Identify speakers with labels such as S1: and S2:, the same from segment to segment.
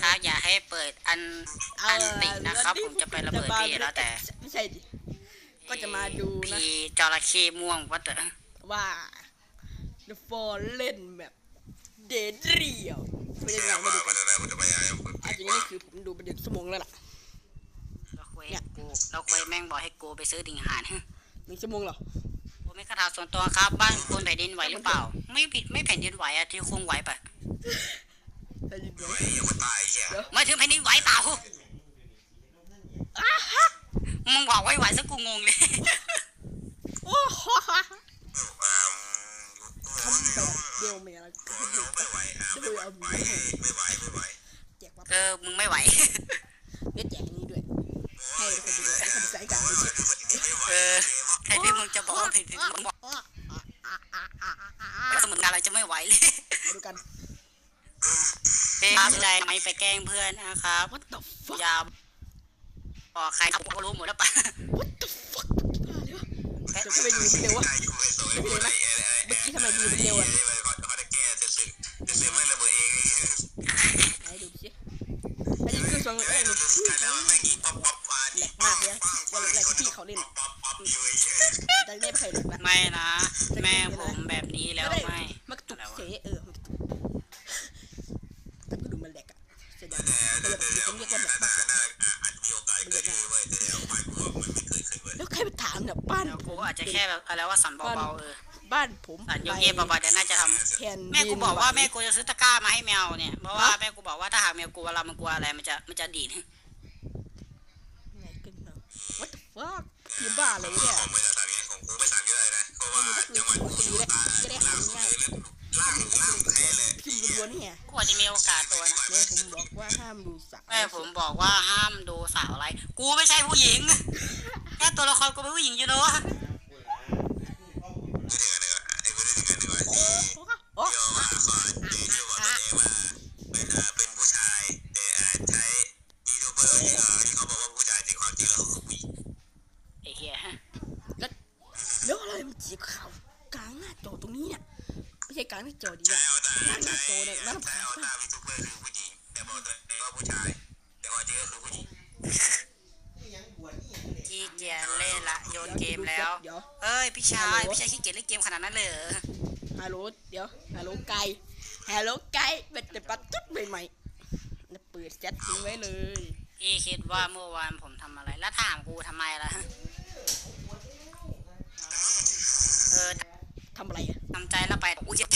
S1: ถ้าอย่าให้เปิดอันอันตินะครับ ผมจะไประเบิดพี่แล้วแต่
S2: ไม่ใช่ดิก็จะมาดูนะ
S1: พี่จระเข้ม่วงวัดเตอ
S2: ว่า The Fall เล่นแบบเดดเรียวเป็นยังไงมาดูกันอาจจะนี่คือผมดูไปเดือนสมองแล้วล่ะ
S1: เราคุยกูเราคุยแม่งบอกให้กูไปซื้อดิ่งหาน
S2: หนึ่งชั่วโมงเหรอ
S1: กูไม่คาถาส่วนตัวครับ บ้านคุณแผ่นดินไหวหรือเปล่า ไม่ผิดไม่แผ่นดินไหวอะที่คงไหวปะ
S2: ได้ยินไหม
S1: ไม่ถึงแผ่นดินไหวเปล่ามึงบอกไว้ไหวซะกูงงเลย
S2: โอ้โหทำแบบเดียวเมียแล้วก็เดียวเดียวเอาไปแจกว่า
S1: เออมึงไม่ไหว
S2: เนี่ยแจกอันนี้ด้วยให้คนดูด้วยให้คนใส่กันดูด้วย
S1: เออแทนที่มึงจะบอกว่าแผ่นดินมึงบอกเสมือนอะไรจะไม่ไหวเลย
S2: มาดูกัน
S1: เป็นอะไรไม่ไปแกล้งเพื่อนนะครับ
S2: What the fuck
S1: อย่าบอกใครครับผมก็รู้หมดแล้วปะ
S2: What the fuck บ้าเลยวะเดี๋ยวทำไมดูเร็ววะไม่เป็นไรนะเมื่อกี้ทำไมดูเร็วอะไหนดูสิอันนี้คือสองเอ้ยนี่แหลกมากเลยนะวันแรกที่พี่เขาเล่นอะแต่ไม่เคยแหลกละ
S1: ไม่นะ แม่ผมแบบนี้แล้วไม่
S2: มันกระตุกเสเออมันกระตุกแต่ก็ดูมันแหลกอะเสียดายแต่แบบเดี๋ยวผมเรียกว่าแหลกมากกว่ามันแหลกมากแล้วใครไปถามเนี่ยบ้าน
S1: เดี๋ยว
S2: ผ
S1: กู
S2: ม
S1: อาจจะแค่แบบอะไรว่าสั่นเบาๆเออ
S2: บ้านผม
S1: สั่นโยกเยกเบาๆเดี๋ยวน่าจะท
S2: แผ่นำ
S1: แม่กูบอกว่าแม่กูจะซื้อตะกร้ามาให้แมวเนี่ยเพราะว่าแม่กูบอกว่าถ้าหากแมวกลัวเรามันกลัวอะไรมันจะมันจะดีด
S2: ไงกันเนาะ What the fuck พิมพ์บ้าอะไรวะเนี่ยไม่มีนักเรียนตีเลยจะได้หาง่ายพิมพ์ ล้วนๆเนี่ย
S1: กูอาจจะมีโอกาสตัวนะ
S2: แม่ผมบอกว่าห้ามดูสัก
S1: แม่ผมบอกว่าห้ามดูสาวอะไร กูไม่ใช่ผู้หญิง แค่ตัวละครกูเป็นผู้หญิงอยู่เนอะ
S2: โอ้อะ
S1: ไอ้เหี้ย
S2: แล้วอะไรมันจีขาวกลางหน้าจอตรงนี้เนี่ย ไม่ใช่กลางหน้าจอดีเนี่ยกลางหน้าจอเนี่ยน่ารำคาญมาก
S1: ขี้เกียจเล่นละโยนเกมแล้ว
S2: เดี๋ยว
S1: เอ้ยพี่ชายพี่ชายขี้เกียจเล่นเกมขนาดนั้นเลยเหรอ
S2: ฮัลโหลเดี๋ยวฮัลโหลไก่ฮัลโหลไก่เป็นแต่ปัดจุดใหม่ๆแล้วเปิดแชททิ้งไว้เลย
S1: พี่คิดว่าเมื่อวานผมทำอะไรแล้วถามกูทำไมล่ะเออ
S2: ทำอะไรอะ
S1: ทำใจแล้วไปกูจะ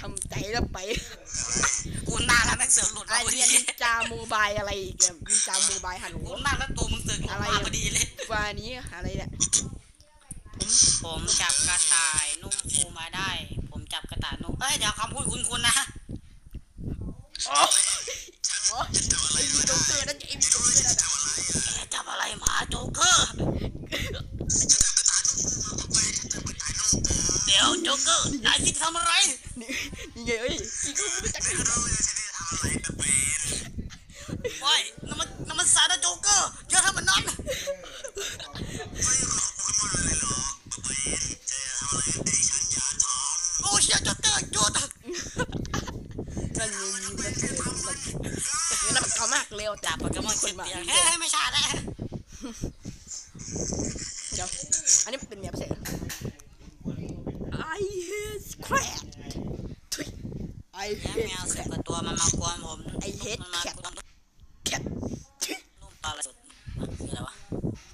S2: ทำใจแล้วไป
S1: กูนั่งแล้วแม่งเสือกหลุด
S2: ไอ
S1: มาพอ
S2: เรี
S1: ดี
S2: ยนนินจาโมบายอะไรอีกอะนินจาโมบายฮัลโหล
S1: กูนั่งแล้วตัวมึงเสือกหลุดมาพอดีเลย
S2: ว่านี้อะไรเนี่ย
S1: ผมจับกระต่ายนุ่มฟูมาได้ ผมจับกระต่ายนุ่มเอ้ยเดี๋ยวคำพูดคุณคุณนะ
S2: อ๋ออ๋อไอ้มีโจ๊กเกอร์นั่นไอ้มีโจ๊กเกอร์นั่นอะ
S1: แกจับอะไรหมาโจ๊กเกอร์เดี๋ยวโจ๊กเกอร์ นายคิดทำอะไร
S2: นี่นี่ไงเอ้ย อีกคนไม่จักร
S1: ว้ยน้ำมันน้ำมันสาดนะโจ๊กเกอร์อย่าทำมันนั้นโอ้เชี่ยโจ๊กเกอร์หยุด
S2: นั่นมีมีมันเลยมันนี่นั่นมันเก่ามากเร็ว
S1: จับโปเกมอน
S2: ค
S1: ขึ้
S2: น
S1: น
S2: มา
S1: เตียงเฮ้ยไม่ใช่แล้ว
S2: เดี๋ยวอันนี้เป็นแมวเสีย I hate crab ทุย I
S1: แม
S2: hate
S1: วสิบ
S2: crab
S1: กว่าตัวมันมากวนผม
S2: I hate
S1: มันมา
S2: cat
S1: กวน
S2: cat ทุย
S1: ลูกตอนละสุดคืออะไรวะ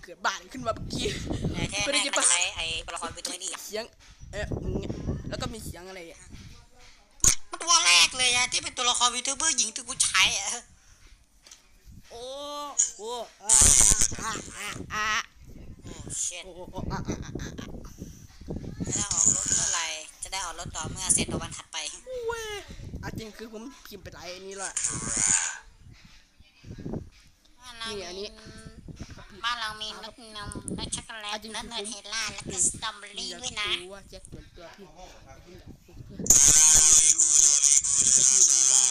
S2: เกิดบ้านขึ้นมาเมื่อกี้
S1: ในแท้
S2: ไม่ได้
S1: แม่
S2: ยิน
S1: ก็
S2: ปะ
S1: ใช้ไอ้ตัวละครวิตามินดี
S2: เสียงเอ๊ะแล้วก็มีเสียงอะไรอะ
S1: ตัวแรกเลยอะ ที่เป็นตัวละครวิทูเบอร์หญิงที่กูใช้อะ
S2: โอ้โอ้อ่าอ่าอ่า
S1: โอ้เช็ด
S2: โอ้โอ้อ่าอ่าอ่า
S1: จะได้ออกรถเมื่อไหร่จะได้ออกรถต่อเมื่อเสร็จตัววันถัดไป
S2: เว้ยอะจริงคือผมพิมพ์ไปหลายอันนี้และนี่อันนี้
S1: บ้านเรามีรสนมรสช็อกโกแลตรสเนยเทลล่าแล้วก็สตรอเบอรี่ด้วยนะ
S2: รู้ว่าแจ็คเหมือนตัวพี่พี่รู้ว่า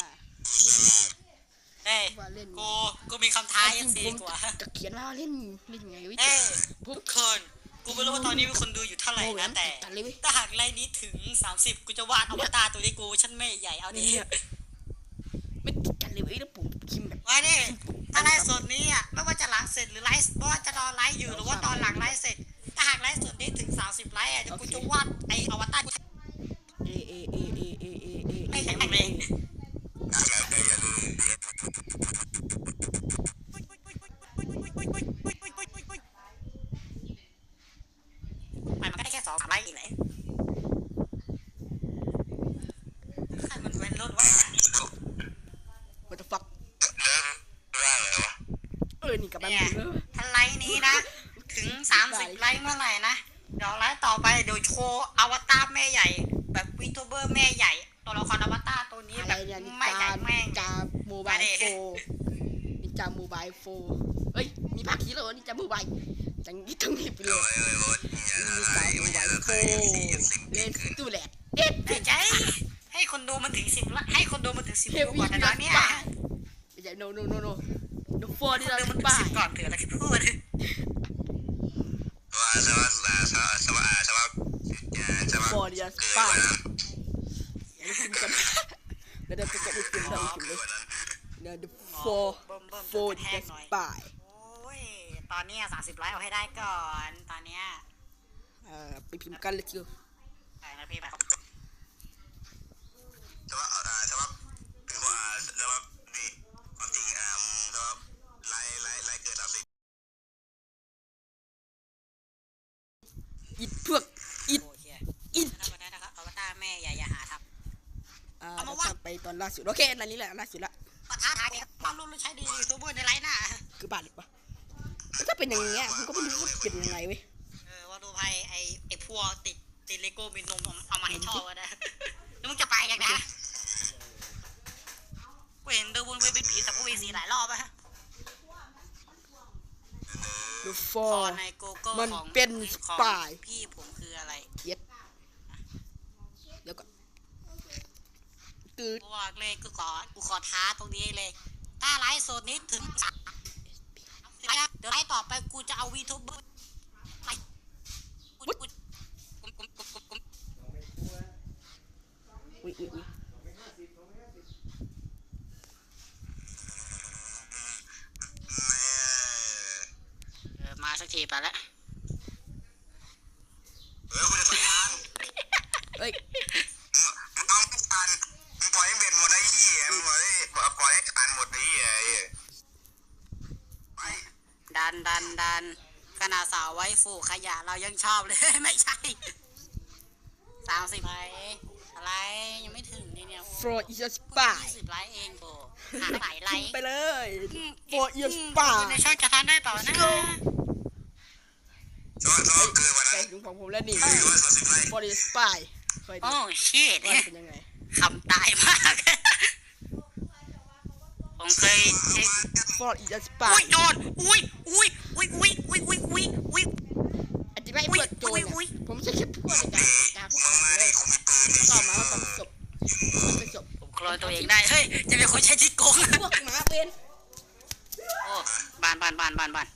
S1: เฮ้ย
S2: ว่าเล่น
S1: กูกูมีคำท้ายัง
S2: จริ
S1: สี
S2: งผม
S1: กว่า
S2: จะเขียนว่าเล่นเล่นยังไงวิ
S1: เอ้ยทุกคนกูไม่รู้ว่าตอนนี้มีคนดูอยู่เท่าไหร่นะแต่
S2: ตัดเลยเว้ย
S1: ถ้าหากไลน์นี้ถึง 30 กูจะวาดอวตารตัวนี้กูฉันไม่ใหญ่เอาดิ
S2: เนี่ยไม่ติดกันเลยเว้ยแล้วผมพิมพ์แบบ
S1: เสร็จหรือไลฟ์ว่าจะรอไลฟ์อยู่หรือว่าตอนหลังไลฟ์เสร็จถ้าหากไลฟ์ส่วนนี้ถึง 30 ไลฟ์อะเดี๋ยวกูจะวาดไออวตาร
S2: เอเอเอเอเอเอเอ
S1: ไม่แข็งแรง
S3: แล้วก็อย่าลืม
S1: มันก็ได้แค่ส องสามไลฟ์อีกไหนใครมันเว้นรถวะ
S2: มันจะฟัก
S3: เริ่มร่างเลยวะ
S2: เออนี่กลับบ้าน
S1: เนี่ย
S2: กูแล้ว
S1: ถ้าไลฟ์นี้นะ ถึง30ไลฟ์เมื่อไหร่นะ เดี๋ยวไลฟ์ต่อไปเดี๋ยวโชว์อวตารแม่ใหญ่ แบบวิทูเบอร์แม่ใหญ่ ตัวละครอวตารตัวนี้
S2: อะ
S1: แบ
S2: ไร
S1: บ
S2: เนี่ยนิ
S1: ไม่ใหญ่
S2: จา
S1: แม่ง
S2: นิจาโมบายโฟนิจาโมบายโฟเฮ้ยมีภาคนี้แล้วเหรอนิจาโมบาย เล่นตู้แหลกเด็ด
S1: ไม่ใช่ให้คนดูมันถึงสิบละให้คนดูมันถึงสิบ
S2: เฮ
S1: ดู
S2: วี่
S1: ก่อนนะตอนเนี้ย
S2: ไม่ใช่ no no no no no โฟ
S1: คน
S2: นี่เรา
S1: มันถึง
S2: บ้า
S1: สิบก่อนถืออะไรที่พูด
S3: ว่าสวัสดีสวัสดีสวัสดีสวัสดีสวัส
S2: โฟ
S3: ดี
S2: นี่เรา
S3: เกิด
S2: บ้า
S3: วันนั้น
S2: อย่าได้กินกันเดี๋ยวเดี๋ยวจะกดให้กินได้กิน
S3: เกิ
S2: เล
S3: ด
S2: ย
S3: วันนั้น
S2: เดี๋ยว the
S1: โฟระแทก
S2: just
S1: หน่อย
S2: by
S1: โอ้ยตอนนี้สามสิบไลค์เอาให้ได้ก่อนตอนเนี้ย
S2: เอ่อไปพิมพ์กันเลยทีเดียว
S1: ไปนะพี่ไปครับ
S3: สวัสดีสวัสดีคือว่าสวัสดีความจริงอ่าสวัสดีไล่ไล่ไล่เกิดสามสิบ
S2: อิดเพือกอิด
S1: โอเค
S2: อิด
S1: ถ้าวันนั้นนะครับอวตารแม่อย่าอย่าหาทำ
S2: อ่า
S1: เอามา
S2: เรา
S1: วาด
S2: ทำไปตอนล่าสุดโอเคอันนี้แหละล่าสุดละ
S1: ประท้าทายเนี่ยความรู้รู้ใช้ดียูทูบเบอร์ในไลน์น้า
S2: คือบาทหรือปะถ้าเป็นอย่างเงี้ยผมก็ไม่รู้ว่าเป็นยังไงเว้ย
S1: เออว่าดูไพ่ไอไอพวกติดติดเลโก้มีนมเอาเอามาให้ชอบกันนะแล้วมึงจะไปยังนะกูเห็นเดินวนเวียนเป็นผีแต่พวกเวสีหลายรอบอะ
S2: ดูฟ
S1: พ
S2: อ
S1: อ
S2: ร์
S1: ในโกโก้
S2: มัน
S1: ของ
S2: เป็น
S1: ของ
S2: spy
S1: พี่ผมคืออะไร
S2: เย็ดเดี๋ยวก่อนตืด
S1: กูบอกเลยกูขอกูขอท้าตรงนี้เลย ถ้าไลฟ์สดนี้ถึงสามเดี๋ยวไลฟ์ต่อไปกูจะเอาวีทูบเบอร์ไปกูกูกูกูกูกูกู
S2: อุ้ยอุ้ยอุ้ย
S1: เออ มาสักทีไปแล้ว
S3: เออคุณจะทำงาน
S2: เอ้ย
S3: มึงเอาไม่ทันมึงปล่อยให้เบ็ดหมดไอ้เหี้ยมึงปล่อยให้ปล่อยให้ทันหมดไอ้เหี้ยไอ้เหี้ยไป
S1: ดันดันดันขนาดสาวไว้ฟูขยะเรายังชอบเลย ไม่ใช่สามสิบไลค์อะไรยังไม่ถึงนี่เนี่ย
S2: for is a spy
S1: ยี่สิบไลค์เองโบหาหลายไล
S2: พิม
S1: ค์
S2: พ์ไปเลย
S1: อืม
S2: for is a
S1: อืม
S2: spy
S1: ในช่องจะทานได้เปล่านะ
S2: go
S3: ชอบชอบเกิดวัน
S2: ใจ
S3: นั้น
S2: ถึงของผมแล้วนี่
S3: คือว่าสามสิบไร่
S2: for is a spy เคยดู
S1: โอ้ชิต
S2: ว่าเป็นยังไง
S1: คำตายมาก ผมเคยเช็ค
S2: for is a
S1: อุ้
S2: spy
S1: ยโดนอุ้ยอุ้ยอุ้ยอุ้ยอุ้ยอุ้ยอุ้ยอุ้ย
S2: อธิบายเพื่อโจร
S1: อุ๊ย
S2: เนี่ยผมใช้แค่พวกในการการพวก
S3: มึง
S2: มัน
S3: ไม่
S2: เล
S3: ได้
S2: ย
S3: คงมีปืนใน
S2: ต่อมาว่าเป็นศพมันเป็นศพ
S1: ผมโคลนตัวเองได้ เฮ้ย จะเป็นคนใช้ที่โกง
S2: พวกหมาเวน
S1: โอ้บานบานบานบานบาน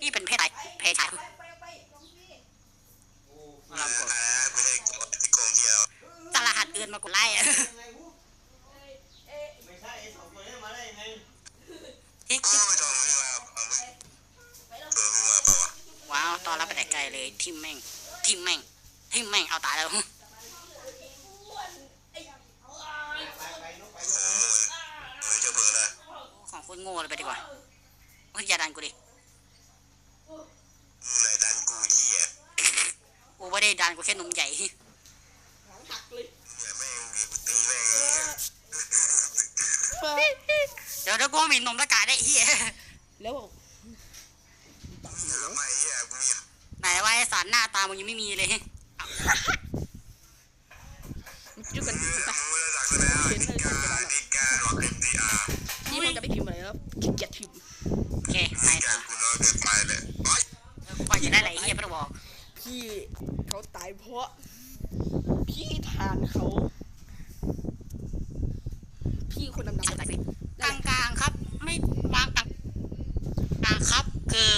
S1: พี่เป็นเพศอะไรเพศชาย
S3: เรากด
S1: ตดอื่นมากดไล่ทิกทิก
S3: ว้า
S1: ว ตอนรับไปแต่ไกลเลยทิมแม่งทิมแม่งทิมแม่งเอาตายแล้วของคุณโง่เลยไปดีกว่าอย่าดันกูดิ
S3: กู
S1: ไม่ได้ดันกูแค่นมใหญ่
S2: หักเลย
S3: เนี่ยแม่งมีกูตีแม่ง
S1: เดี๋ยวถ้ากูมีนมตะกายได้เฮีย
S2: แล้ว
S3: ไม่เหี้ยกูมี
S1: ไหนว่าไอ้สารหน้าตามึงยังไม่มีเลย
S2: มันจุกกัน
S3: มึ
S2: จริงปะ
S3: งไม่ได้ดักซะแล้วนิกานิการ็อกเก็ตดีอาร์
S2: นี่มันจะไปพิมพ์อะไรแล้วขี้เกียจพิมพ์
S1: โอเคไหน
S3: นิ
S1: ต่
S3: กา
S1: อ
S3: กูน้อยเกินไปเลยโอ๊ย
S1: กว่าจะได้อะไรเฮียไม่ต้องบอก
S2: พี่เขาตายเพราะพี่ทานเขา พี่คนดำๆ
S1: ก
S2: นั่นแหละ
S1: ลางกลางๆครับ ไม่วางกลางกลางครับ คือ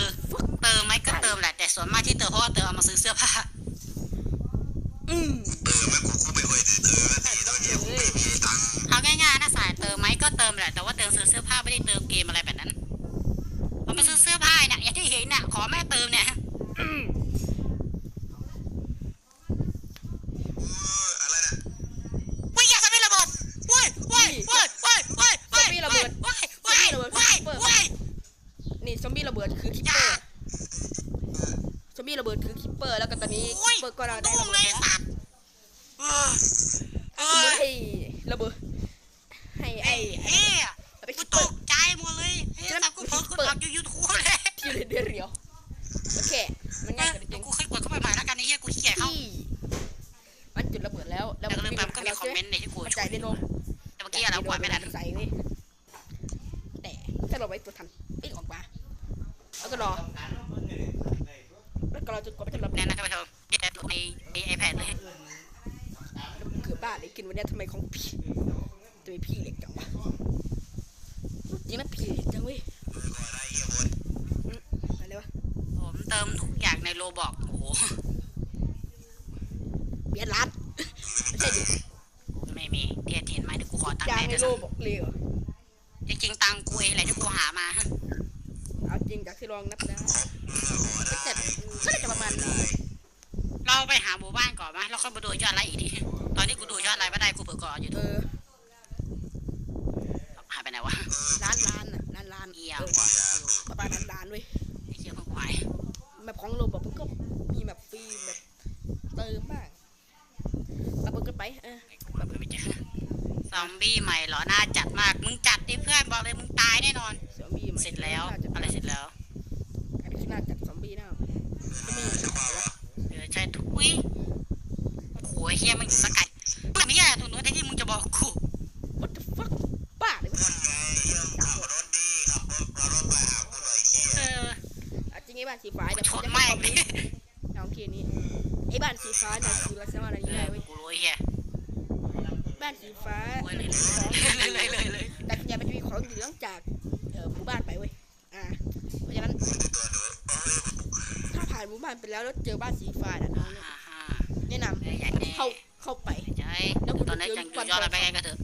S1: เติมไหมก็เติมแหละ แต่ส่วนมากที่เติมเพราะว่าเติมเอามาซื้อเสื้อผ้า
S2: อืม
S3: เออแม่กูกูไม่ค่อยถือเธอสีตัวเดียวกูไม่มีตังค์
S1: เอาง่ายๆนะสายเติมไหมก็เติมแหละแต่ว่าเติมซื้อเสื้อผ้าไม่ได้เติมเกมอะไรแบบนั้นเอามาซื้อเสื้อผ้า
S2: นี้
S1: โอ้ย
S2: เปิดก็เราได้
S1: ดุ้
S2: ระ
S1: ง
S2: เบิ
S1: เล
S2: ด
S1: ย
S2: แล้ว
S1: สัตว์เออเอ
S2: สมม
S1: อ
S2: ติให้ระเบิดให้
S1: ไอ้
S2: ไอ้
S1: เฮ้ย
S2: เอาไป
S1: กู
S2: คิป
S1: ต
S2: เปอร์
S1: กใจหมดเลยไอ้สัตว์กูเพิ่งกดรับยูทูบเลย
S2: ที่เรียนเรียวโอเคมันง่ายกว่าจริง
S1: กูเคยกดเข้าไปใหม่แล้วกันไอ้เหี้ยกูขี้เกียจเข้า
S2: ที่มันจุดระเบิดแล้วแล้ว
S1: แต่ก็
S2: มัน
S1: ลืม
S2: วิ่ง
S1: ไป
S2: มา
S1: มันก็
S2: หา
S1: มี
S2: เรา
S1: คอม
S2: ใช่ไหม
S1: เมนต์ในที่กู
S2: มัน
S1: ช่ว
S2: จ่าย ยได้นม
S1: แต่เมื่อกี้เราปล่อยไม่ได้
S2: ใส่เว้ยแต่ถ้าเราไว้ตัวทันปิ้งออกมาแล้วก็รอแล้วก็รอจนกว่ามันจะระเบิ
S1: แน่
S2: ด
S1: นะท่านผู้ชมนี่แต่ในในไอแพดเลย
S2: เกือบบ้าเลยกินวันเนี้ยทำไมของพี่ตัวพี่เล็กจังวะจริงมันพี่เล็กจังเว้ย
S3: ก่อนไอ้เหี้ยบน
S2: อะไรวะ
S1: ผมเติมทุกอย่างในโลบอกโอ้โห
S2: เบียร์ร้านไม่ใช่ดิ
S1: ขอตังค์
S2: ยาง
S1: แม่
S2: ใน
S1: ด้วย
S2: โล
S1: ซ้
S2: บอกเลยเหรอำ
S1: จริงๆตังค์กูเองแหละที่กูหามา
S2: เอาจริงจากที่ลองนับได้
S3: เมื่อขอได้
S2: แต่ก็น่าจะประมาณนี้
S1: เราไปหาหมู่บ้านก่อนไหมแล้วค่อยมาดูยอดไลค์อีกที ตอนนี้กูดูยอดไลค์ไม่ได้กูเผื่อก่อนอยู่
S2: เอ
S1: ดู
S2: อ
S1: หายไปไหนวะ
S2: ร้านร้านอะร้านร้าน
S1: เอีย
S2: เออ
S1: วะ
S2: ประมาณร้านร้านเว้ย
S1: ไอ้เชี่ยเพิ่งควาย
S2: แบบของโลบอกมันก็มีแบบฟรีแบบเติมบ้างปะเบิกกันไปเออ
S1: แบบไม่เจอ ซอมบี้ใหม่เหรอน่าจัดมาก มึงจัดดิเพื่อนบอกเลยมึงตายแน่นอน
S2: ซอมบี้มัน
S1: เสร็จแล้ว
S2: น่าจะ
S1: อะไรเสร็จแล้ว
S2: อันนี้คือน่าจัดซอมบี้น่าจะมีอะไรวะ
S1: เออใช่ทุยโอ้โหไอ้เฮียมันสกัดมันไม่ใช่ตรงนู้นที่มึงจะบอกกู
S2: what the fuck บ้าเลย
S3: บนไงเยี่ยมขับรถดีขับรถขับรถไปหากูหน่อยเหี้ย
S1: เออ
S2: อะจริงไอ้บ้านสีฟ้าเดี๋ยว
S1: ช
S2: ผม
S1: น
S2: จะ
S1: ไม่
S2: ให้
S1: ง
S2: คอมเมนต์เอาทีนี้ไอ้บ้านสีฟ้าเนี่ยคือลักษณะอะไร
S1: เอ
S2: ได้
S1: อ
S2: เว้ย
S1: กูรู้ไอ้เฮีย
S2: บ้านสีฟ้า
S1: โอ้ยเลยเลยเลยเลยเลย
S2: แต่ส่วนใหญ่มันจะมีของเหลืองจากเอ่อหมู่บ้านไปเว้ยอ่าเพราะฉะนั้น
S3: ตัวหนูเอ้ย
S2: ถ้าผ่านหมู่บ้านไปแล้วแล้วเจอบ้านสีฟ้าน่ะน้องเนี่ย
S1: ฮ่าฮ่า
S2: แนะน
S1: เอออยากแน่ำ
S2: เข้าเข้าไป
S1: ใช่ตอนนี้จังอยู่ยอดอะไรไปไงก็เถอะ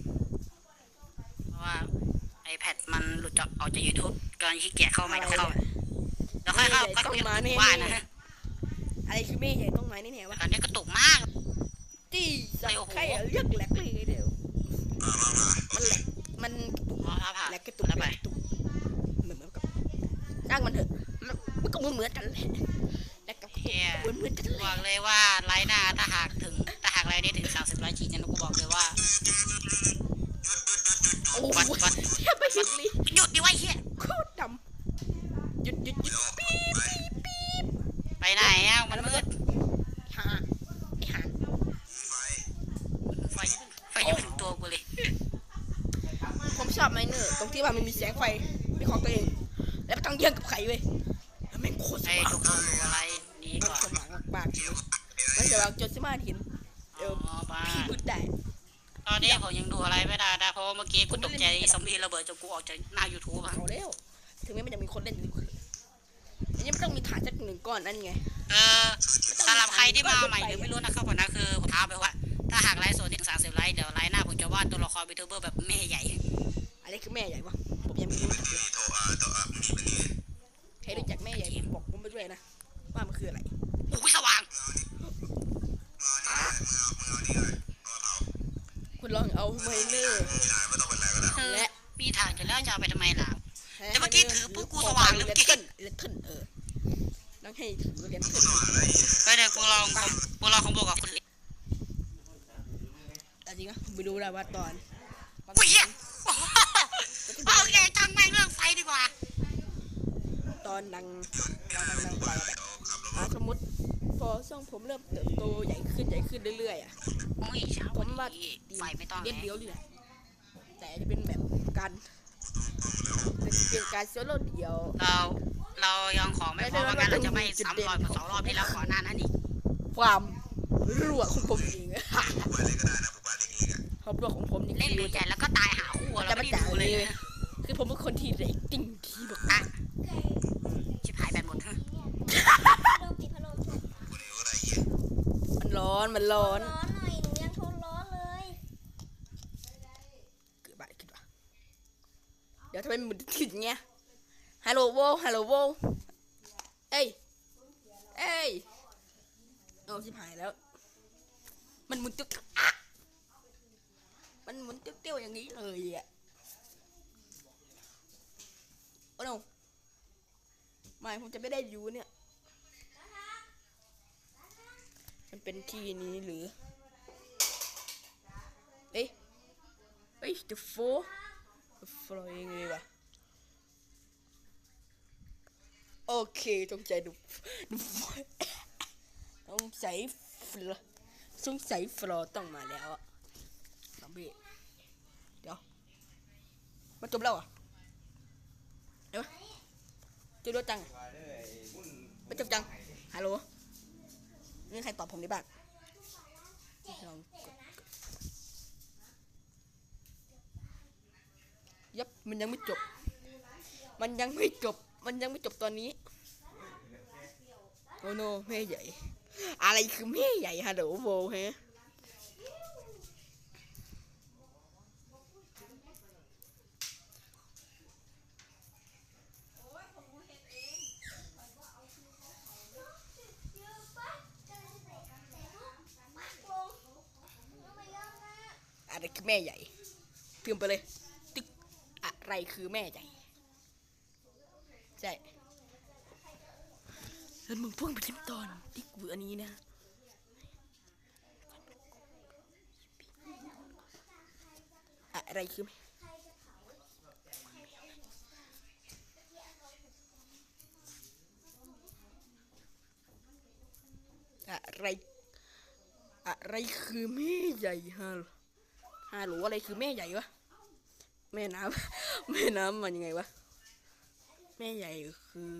S1: เพราะว่า iPad มันหลุดจากออกจาก YouTube กำลังขี้เกียจเข้าใหม่เข้าแล้วค่อยเข้าก็คือว่านะ
S2: อะไรคือแม่ใหญ่ต้องไม้แน่ๆวะ
S1: ตอนนี้กระตุกมาก
S2: จี้สัก
S1: โอ้โห
S2: ใครอะเรียกแหลกเลยเดี๋ยวมันแหลกมัน
S1: พอแล้วผ่า
S2: แหลกกระตุก
S1: แล้ว
S2: แห
S1: ไป
S2: ลกกระตุกเหมือนเหมือนกับจ้างมันเถอะมันมันก็เหมือนเหมือนกันแหละแหลกกับกระตุก
S1: เฮีย
S2: เหมือนเหมือนกัน
S1: บ
S2: เล
S1: อยกเลยว่าไลน์หน้าถ้าหากถึงถ้าหากไลน์นี้ถึง30ไลน์ทีเนี่ยกูบอกเลยว่า
S2: โอ้โห
S1: วัดวัด
S2: แทบไม่เห็นเลย
S1: หยุดดิวะไอ้เฮีย
S2: โคตรดำหยุดหยุดหยุดปี๊บปี๊บปี๊บ
S1: ไปไหนอะมันมืด
S2: หาไอ้หา
S1: ไฟไฟยังไม่ถึงตัวกูเลย
S2: ผมชอบไมเนอร์ตรงที่ว่ามันมีแสงไฟเป็นของตัวเอง แล้วไม่ต้องแย่งกับใครเว้ยแล้วแม่งโคตรส
S1: ไอ้
S2: ว่าง
S1: ทุกคนดูอะไรดี
S2: มัน
S1: ก่อน
S2: สว่างมากๆเลย มันจะวางจนสามารถเห็นเออ
S1: อ๋อบ้า
S2: พี่มืดได้
S1: ตอนนี้ผมยังดูอะไรไม่ได้นะเพราะว่าเมื่อกี้กูตกใจซอมบี้ระเบิดจนกูออกจากหน้า YouTube อะ
S2: เอาแล้วถึงแม้มันจะมีคนเล่นอยู่อันนี้มันต้องมีฐานสักหนึ่งก้อนนั่นไง
S1: เออสำหรับใครที่มาใหม่หรือไม่รู้นะครับผมนะคือผมท้าไปว่า ถ้าหากไลฟ์โซนถึง30ไลฟ์เดี๋ยวไลฟ์หน้าผมจะวาดตัวละครยูทูบเบอร์แบบแม่ใหญ่
S2: อันนี้คือแม่ใหญ่ปะผมยังไม่รู้จักเลย
S3: โทรอะโทรอะมีเป็นนี่
S2: ใครรู้จักแม่ใหญ่บอกผมไปด้วยนะว่ามันคืออะไร
S1: โอ้ยสว่าง
S3: มึงเอามึงเอานี่เลยเอาเผา
S2: คุณ ลองเอาไมเนอร์
S3: ไม่ได้ไม่ต้องเป็นไรก็ได้
S1: เออ
S2: และ
S1: มีทางจะแล้วจะเอาไปทำไมล่ะ
S2: ให้
S1: แต่เมื่อกี้ถือปุ๊บกูสว่างเลย
S2: เล
S1: เมื่อกี้
S2: เทิลเลเทิลเออต้องให้ถือเลเทิล
S1: ไปเดี๋ยวกูลองกูลองของโบกับคุณลิ
S2: แต่จริงนะผมไปดูแล้วว่าตอน
S1: อุ้ยเหี้ยโอเคจังแม่งเรื่องไฟดีกว่า
S2: ตอนนางตอนนางนางไป พอช่องผมเริ่มเติบโตใหญ่ขึ้นใหญ่ขึ้นเรื่อยๆอะ
S1: โอ้ยเช้า
S2: ผมว่า
S1: ดีไฟไม่ต้อง
S2: เดียว
S1: แล้ว
S2: เดียวนี่แหละแต่จะเป็นแบบการเป็นเป็นการโซโล่เดียว
S1: เราเรายังของไม่พอว่างั้นเราจะไม่ซ้ำรอยเหมือนสองรอบที่แล้วก่อนหน้านั้นอีก
S2: ความรั่วของผมเอง
S3: บุกไปเลยก็ได้นะบุกไปเล็กๆอะ
S2: ความรั่วของผมนี่
S1: เล่น
S2: คื
S1: หรือ
S2: อ
S1: ใหญ่แล้วก็ตายหาคู่เรา
S2: จะ
S1: ไม่
S2: มา
S1: ได้
S2: จ่าย
S1: ดู
S2: เล
S1: เลย
S2: ยคือผมเป็นคนที่เรตติ้งที่แบบ
S1: อะชิบหายแบตหมดฮะ
S4: พัดลมปิดพัดลมช่วย
S3: กูเดี๋ยวก็ได้เหี้ย
S2: มัน ร้อนมันร้อน
S4: ร้อนหน่อยหนูยังทนร้อนเลย
S2: เกิดอะไรขึ้นวะเดี๋ยวทำไมมันถึงเงี้ยฮัลโหลโวฮัลโหลโวเอ้ยเอ้ยโอ้ชิบหายแล้ว มันหมุนติ๊กอะมันหมุนติ๊กเตี้ยวอย่างนี้เลยอะโอ้โนไม่ผมจะไม่ได้อยู่เนี่ย มันเป็นที่นี้หรือ เอ้ยเอ้ย the four the four ยังไงวะโอเคต้องใจดูดูต้องใส่ฟลอสงสัยฟลอต้องมาแล้วอะน้องเบเดี๋ยวมาจบแล้วอะเดี๋ยวจะดูจังไม่จบจังฮัลโหล นี่ใครตอบผมได้บ้างลองกดยับมันยังไม่จบ มันยังไม่จบ มันยังไม่จบตอนนี้ โอ้โนแม่ใหญ่ อะไรคือแม่ใหญ่ฮัลโหลโวฮะอะไรคือ แม่ใหญ่พิมพ์ไปเลยตึกอะไรคือแม่ใหญ่ใช่แล้วมึงเพิ่งไปคลิปตอนที่กูอันนี้นะอะไรคืออะไร อะไรคือแม่ใหญ่ฮะ ฮาโหลอะไรคือแม่ใหญ่วะ แม่น้ำ แม่น้ำมันยังไงวะ แม่ใหญ่คือ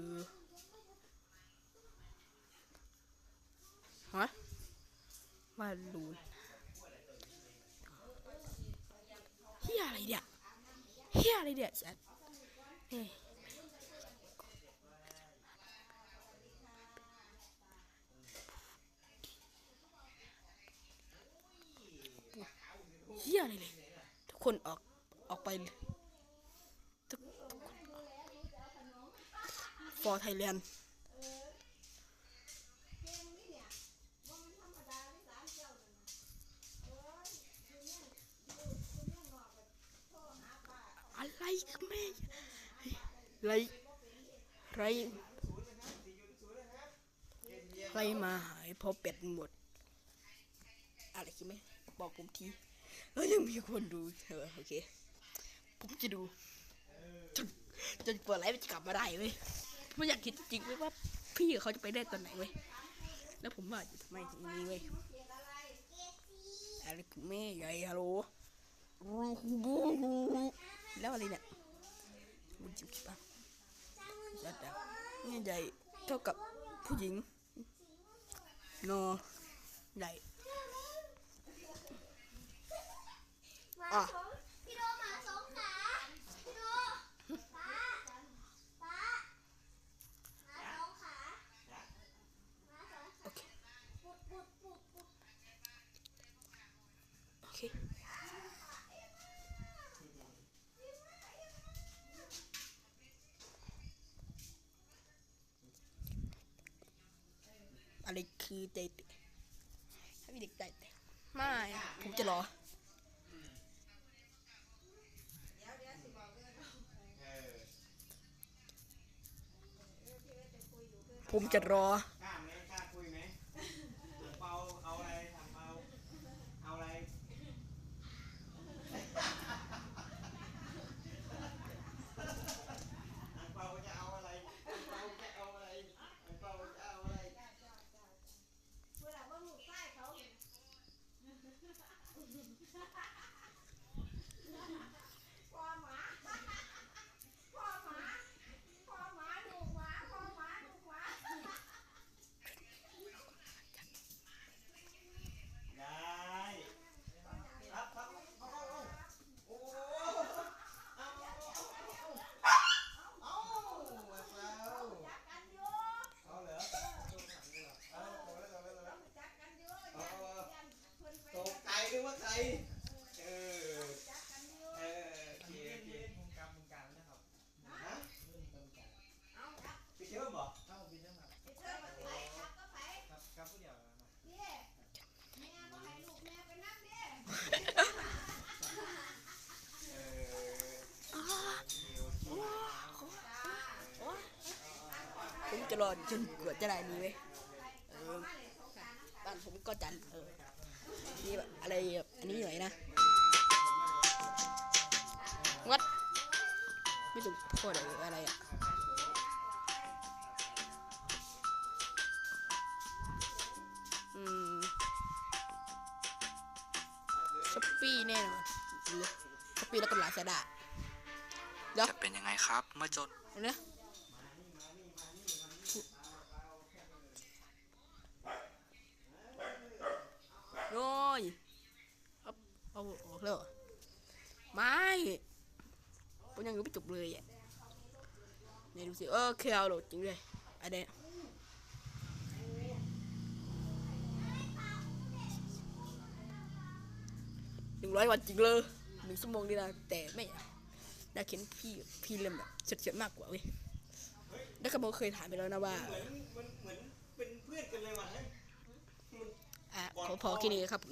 S2: ฮะมาลูนเฮียอะไรเดี่ยเฮียอะไรเดี่ยฉันเเฮียอะไรเลย ทุกคนออกออกไปทุกทุกคนออก for Thailand อะไรคือแม่ไรไรไรมาหายเพราะเป็ดหมด อะไรคือแม่บอกผมที แล้วยังมีคนดูเออโอเค ผมจะดูจนจนเปิดไลฟ์จะกลับมาได้เว้ยผมอยากคิดจริงเว้ยว่าพี่เขาจะไปได้ตอนไหนเว้ยแล้วผมว่าจะทำไมถึงนี้เว้ยอะไรคือแม่ใหญ่ฮัลโหลแล้วอะไรเนี่ยมันจิบจิบปะจัดแล้วแม่ใหญ่เท่ากับผู้หญิงโนใหญ่ อะ
S4: พี่โดหมาสองขาพี่โดป้าป้าหมาสองขาหมาสอง
S2: โอเค
S4: ปุดปุดปุดปุด
S2: โอเคอะไรคือใจเตะให้มีเด็กใจเตะไม่ ผมจะรอ ผมจะรอ
S5: กล้าไหมกล้าคุยไหมถังเปาเอาอะไรถังเปาเอาอะไร ถังเปาจะเอาอะไรถังเปาจะเอาอะไรถังเปาจะเอาอะไรได้ครับครับเอาเอาเอาโอ้เอาเอาเอาเอาเอาเหรอเอาเอาเลยเอาเลยเอาเลยเอาเอาตกใจนึกว่าใครเออเออโอเคโอเคมุมกลางมุมกลางนะครับฮะพี่เชื่อมบ่เข้าพี่เชื่อมครับครับครับผู้เดียวนะครับ เออ
S2: ผมจะรอจนกว่าจะได้นี้เว้ยเออบ้านผมก็จะเออนี่แบบอะไรแบบอันนี้หน่อยนะวัดไม่ถูกโคตรเลยอะไรอะอืมช้อปปี้แน่นอนช้อปปี้แล้วก็ลาซาด้าเดี๋ยว
S6: จะเป็นยังไงครับ เมื่อจน
S2: เอาเนี่ยโอยเอาเอาออกแล้วเหรอไม่ผมยังอยู่ไม่จบเลยอะเนี่ยดูสิเออเคเอาโหลดจริงเลยอันเนี้ยหนึ่งร้อยวันจริงเลยหนึ่งชั่วโมงนี่นะแต่ไม่อยากเห็นพี่พี่เล่นแบบเฉียดๆมากกว่าเว้ยแล้วก็โมเคยถามไปแล้วนะว่า
S5: เหมือนเหมือนเป็นเพื่อนกันเลยว่ะเฮ้ย
S2: อะขอพอแค่นี้ครับ